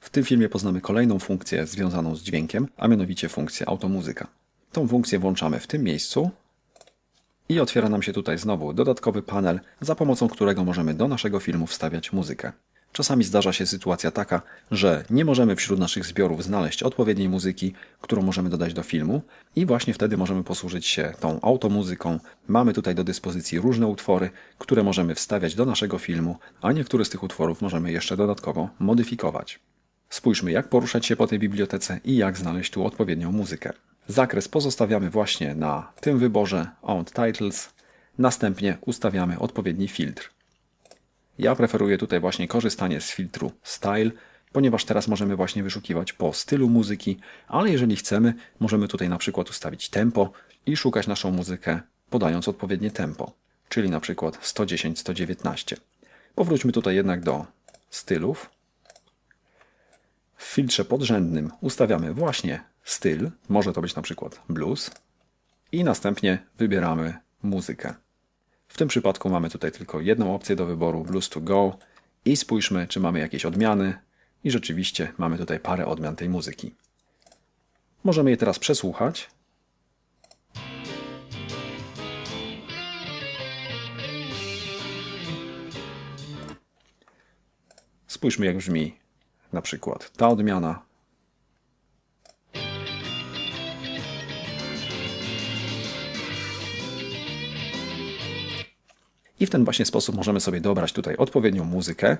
W tym filmie poznamy kolejną funkcję związaną z dźwiękiem, a mianowicie funkcję automuzyka. Tą funkcję włączamy w tym miejscu i otwiera nam się tutaj znowu dodatkowy panel, za pomocą którego możemy do naszego filmu wstawiać muzykę. Czasami zdarza się sytuacja taka, że nie możemy wśród naszych zbiorów znaleźć odpowiedniej muzyki, którą możemy dodać do filmu i właśnie wtedy możemy posłużyć się tą automuzyką. Mamy tutaj do dyspozycji różne utwory, które możemy wstawiać do naszego filmu, a niektóre z tych utworów możemy jeszcze dodatkowo modyfikować. Spójrzmy, jak poruszać się po tej bibliotece i jak znaleźć tu odpowiednią muzykę. Zakres pozostawiamy właśnie na tym wyborze Owned Titles. Następnie ustawiamy odpowiedni filtr. Ja preferuję tutaj właśnie korzystanie z filtru Style, ponieważ teraz możemy właśnie wyszukiwać po stylu muzyki, ale jeżeli chcemy, możemy tutaj na przykład ustawić tempo i szukać naszą muzykę podając odpowiednie tempo, czyli na przykład 110-119. Powróćmy tutaj jednak do stylów. W filtrze podrzędnym ustawiamy właśnie styl, może to być na przykład blues i następnie wybieramy muzykę. W tym przypadku mamy tutaj tylko jedną opcję do wyboru Blues to Go i spójrzmy, czy mamy jakieś odmiany i rzeczywiście mamy tutaj parę odmian tej muzyki. Możemy je teraz przesłuchać. Spójrzmy, jak brzmi na przykład ta odmiana. I w ten właśnie sposób możemy sobie dobrać tutaj odpowiednią muzykę.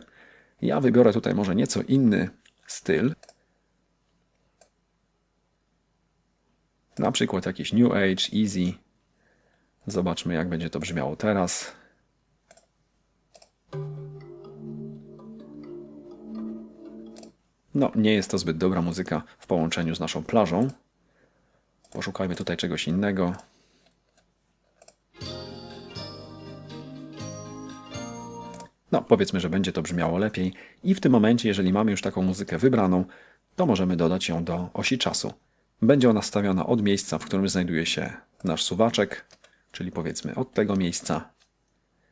Ja wybiorę tutaj może nieco inny styl. Na przykład jakiś New Age, Easy. Zobaczmy, jak będzie to brzmiało teraz. No, nie jest to zbyt dobra muzyka w połączeniu z naszą plażą. Poszukajmy tutaj czegoś innego. No, powiedzmy, że będzie to brzmiało lepiej i w tym momencie, jeżeli mamy już taką muzykę wybraną, to możemy dodać ją do osi czasu. Będzie ona stawiona od miejsca, w którym znajduje się nasz suwaczek, czyli powiedzmy od tego miejsca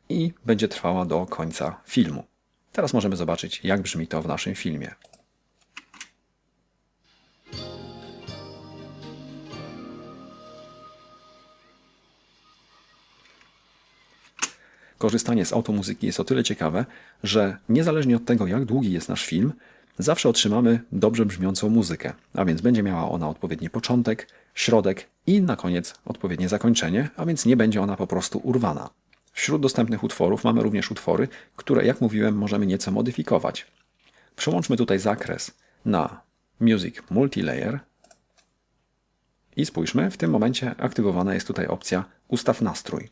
i będzie trwała do końca filmu. Teraz możemy zobaczyć, jak brzmi to w naszym filmie. Korzystanie z automuzyki jest o tyle ciekawe, że niezależnie od tego, jak długi jest nasz film, zawsze otrzymamy dobrze brzmiącą muzykę, a więc będzie miała ona odpowiedni początek, środek i na koniec odpowiednie zakończenie, a więc nie będzie ona po prostu urwana. Wśród dostępnych utworów mamy również utwory, które, jak mówiłem, możemy nieco modyfikować. Przełączmy tutaj zakres na Music Multilayer i spójrzmy, w tym momencie aktywowana jest tutaj opcja Ustaw nastrój.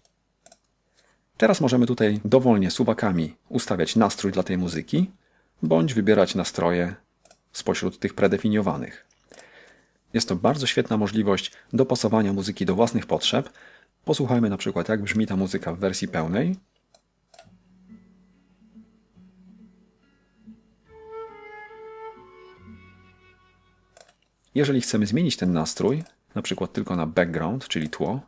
Teraz możemy tutaj dowolnie suwakami ustawiać nastrój dla tej muzyki, bądź wybierać nastroje spośród tych predefiniowanych. Jest to bardzo świetna możliwość dopasowania muzyki do własnych potrzeb. Posłuchajmy na przykład jak brzmi ta muzyka w wersji pełnej. Jeżeli chcemy zmienić ten nastrój, na przykład tylko na background, czyli tło,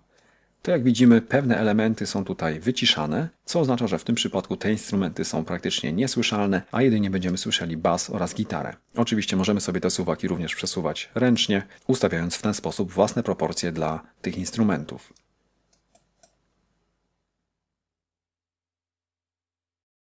to jak widzimy pewne elementy są tutaj wyciszane, co oznacza, że w tym przypadku te instrumenty są praktycznie niesłyszalne, a jedynie będziemy słyszeli bas oraz gitarę. Oczywiście możemy sobie te suwaki również przesuwać ręcznie, ustawiając w ten sposób własne proporcje dla tych instrumentów.